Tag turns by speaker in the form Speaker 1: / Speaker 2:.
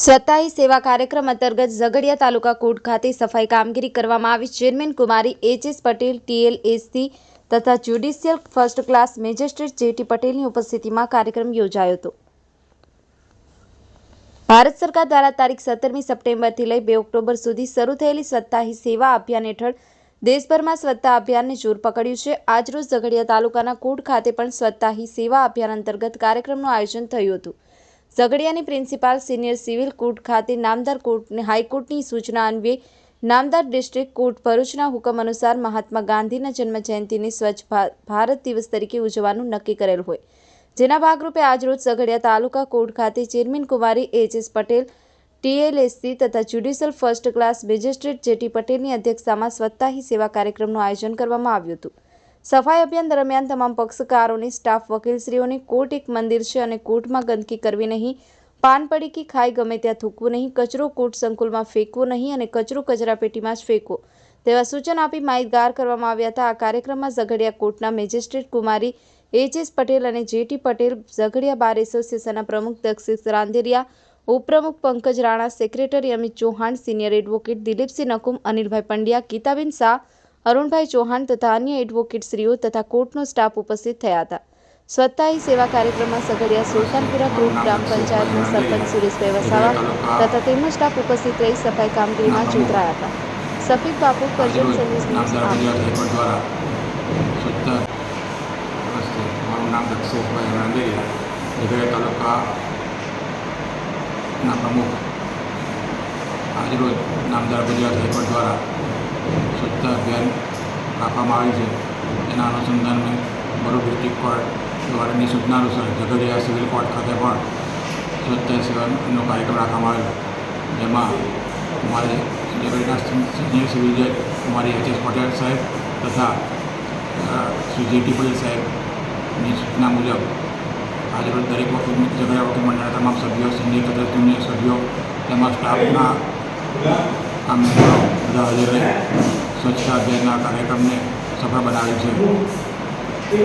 Speaker 1: સ્વતાહી સેવા કાર્યક્રમ અંતર્ગત ઝઘડિયા તાલુકા કોર્ટ ખાતે સફાઈ કામગીરી કરવામાં આવી. Chairman Kumari H Patel T L S C તથા judicial first class magistrate J T પટેલની ઉપસ્થિતિમાં કાર્યક્રમ યોજાયો હતો. ભારત સરકાર દ્વારા તારીખ સત્તરમી સપ્ટેમ્બરથી લઈ બે ઓક્ટોબર સુધી શરૂ થયેલી સત્તાહી સેવા અભિયાન હેઠળ દેશભરમાં સ્વચ્છતા અભિયાનને જોર પકડ્યું છે. આજરોજ ઝઘડિયા તાલુકાના કોટ ખાતે પણ સ્વતાહી સેવા અભિયાન અંતર્ગત કાર્યક્રમનું આયોજન થયું હતું. ઝઘડિયાની પ્રિન્સિપાલ સિનિયર સિવિલ કોર્ટ ખાતે નામદાર કોર્ટને હાઈકોર્ટની સૂચના અન્વયે નામદાર ડિસ્ટ્રિક્ટ કોર્ટ ભરૂચના હુકમ અનુસાર મહાત્મા ગાંધીના જન્મ જન્મજયંતિને સ્વચ્છ ભારત દિવસ તરીકે ઉજવવાનું નક્કી કરેલ હોય. જેના ભાગરૂપે આજરોજ ઝઘડિયા તાલુકા કોર્ટ ખાતે chairman Kumari H S Patel T L S C તથા judicial first class magistrate J T પટેલની અધ્યક્ષતામાં સ્વતાહી સેવા કાર્યક્રમનું આયોજન કરવામાં આવ્યું હતું. સફાઈ અભિયાન દરમિયાન તમામ પક્ષકારોની, સ્ટાફ વકીલશ્રીઓની, કોર્ટ એક મંદિર છે અને કોર્ટમાં ગંદકી કરવી નહીં. પાન પડીકી ખાઈ ગમે ત્યાં થૂકવું નહીં. કચરો કોર્ટ સંકુલમાં ફેંકવો નહીં અને કચરો કચરાપેટીમાં જ ફેંકવો. તેવા સૂચન આપી માહિતગાર કરવામાં આવ્યા હતા. આ કાર્યક્રમમાં ઝઘડિયા કોર્ટના મેજિસ્ટ્રેટ કુમારી એચએસ પટેલ અને જેટી પટેલ, ઝઘડિયા બાર એસોસિએશનના પ્રમુખ દક્ષિત રાંદેરિયા, ઉપપ્રમુખ Pankaj Rana, secretary Amit Chauhan, senior advocate Dilipsinh Nakum, Anilbhai Pandya, Gitaben Shah Arunbhai Chauhan તથા અન્ય એડવોકેટશ્રીઓ તથા કોર્ટનો સ્ટાફ ઉપસ્થિત થયા હતા. સ્વતાહી સેવા કાર્યક્રમમાં સગડિયા સુલતાનપુરા ગ્રુપ ગ્રામ પંચાયતના સરપંચ સુરેશભાઈ વસાવા તથા તેમનો સ્ટાફ ઉપસ્થિત રહી સફાઈ કામગીરીમાં જોતરાયા હતા. સફીક બાપુ કરજણ સર્વિસ
Speaker 2: મારું નામ દક્ષેશભાઈ રાંદેરિયા પ્રમુખ. આજરોજ નામદાર ગુજરાત હાઈકોર્ટ દ્વારા અભિયાન રાખવામાં આવ્યું છે. એના અનુસંધાનમાં ભરૂચ ડિસ્ટ્રિક્ટ કોર્ટ દ્વારાની સૂચના અનુસાર ઝઘડિયા સિવિલ કોર્ટ ખાતે પણ સ્વચ્છતા સેવાનો કાર્યક્રમ રાખવામાં આવ્યો જેમાં અમારે ઝઘડિયા સિનિયર સિવિલ જજ કુમારી એચ એસ પટેલ સાહેબ તથા અ, શ્રી જેટી પટેલ સાહેબની સૂચના મુજબ આજરોજ દરેક વખત ઝઘડિયા વકીલ મંડળના તમામ સભ્યો સિનિયર તથા સભ્યો તેમજ સ્ટાફના આ બધા હાજર રહી. સ્વચ્છતા અભિયાનના કાર્યક્રમને સફળ બનાવ્યું છે.